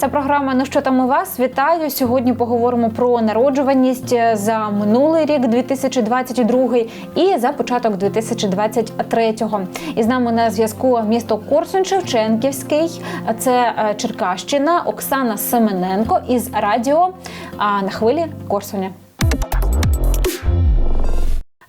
Це програма Ну що там у вас? Вітаю. Сьогодні поговоримо про народжуваність за минулий рік, 2022, і за початок 2023. І з нами на зв'язку місто Корсунь Шевченківський. Це е, Черкащина, Оксана Семененко із радіо на хвилі Корсуня.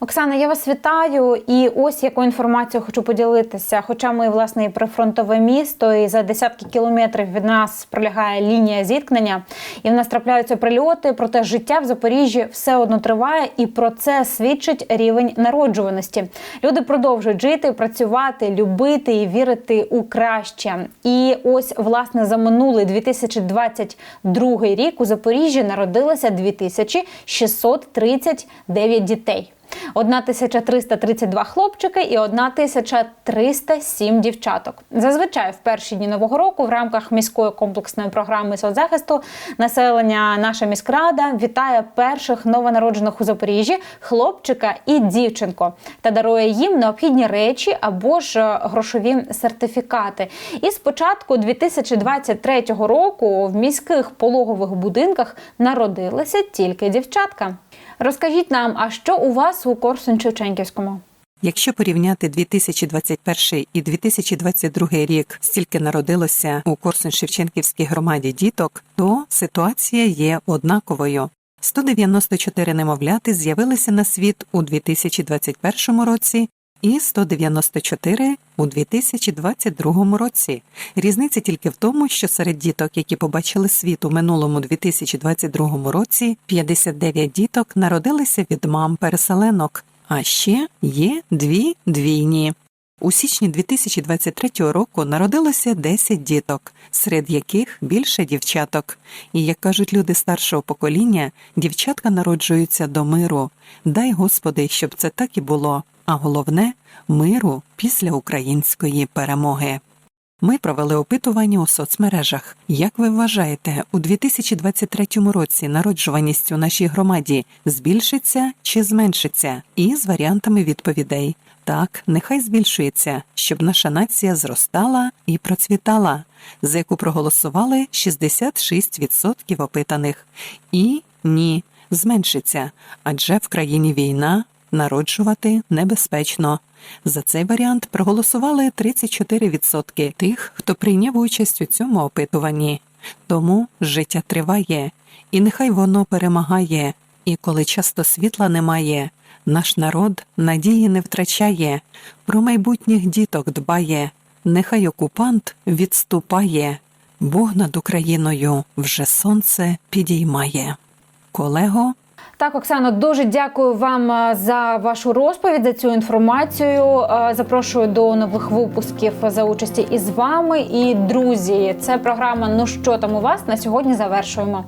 Оксана, я вас вітаю. І ось яку інформацію хочу поділитися. Хоча ми власне і прифронтове місто, і за десятки кілометрів від нас пролягає лінія зіткнення, і в нас трапляються прильоти. Проте життя в Запоріжжі все одно триває, і про це свідчить рівень народжуваності. Люди продовжують жити, працювати, любити і вірити у краще. І ось власне за минулий 2022 рік у Запоріжжі народилося 2639 дітей. 1332 хлопчики і 1307 дівчаток. Зазвичай в перші дні нового року в рамках міської комплексної програми соцзахисту населення наша міськрада вітає перших новонароджених у Запоріжжі хлопчика і дівчинку та дарує їм необхідні речі або ж грошові сертифікати. І з початку 2023 року в міських пологових будинках народилася тільки дівчатка. Розкажіть нам, а що у вас у Корсунь-Шевченківському? Якщо порівняти 2021 і 2022 рік, стільки народилося у Корсунь-Шевченківській громаді діток, то ситуація є однаковою. 194 немовляти з'явилися на світ у 2021 році і 194 у 2022 році. Різниця тільки в тому, що серед діток, які побачили світ у минулому 2022 році, 59 діток народилися від мам переселенок, а ще є дві двійні. У січні 2023 року народилося 10 діток, серед яких більше дівчаток. І як кажуть люди старшого покоління, дівчатка народжуються до миру. Дай Господи, щоб це так і було. А головне миру після української перемоги. Ми провели опитування у соцмережах. Як ви вважаєте, у 2023 році народжуваність у нашій громаді збільшиться чи зменшиться? І з варіантами відповідей. Так, нехай збільшується, щоб наша нація зростала і процвітала, за яку проголосували 66% опитаних. І ні, зменшиться, адже в країні війна, народжувати небезпечно. За цей варіант проголосували 34% тих, хто прийняв участь у цьому опитуванні. Тому життя триває, і нехай воно перемагає. І коли часто світла немає, наш народ надії не втрачає, про майбутніх діток дбає, нехай окупант відступає, Бог над Україною вже сонце підіймає. Колего, Так, Оксано, дуже дякую вам е, за вашу розповідь за цю інформацію. Е, Запрошую до нових випусків за участі із вами. І друзі, це програма Ну що там у вас на сьогодні завершуємо.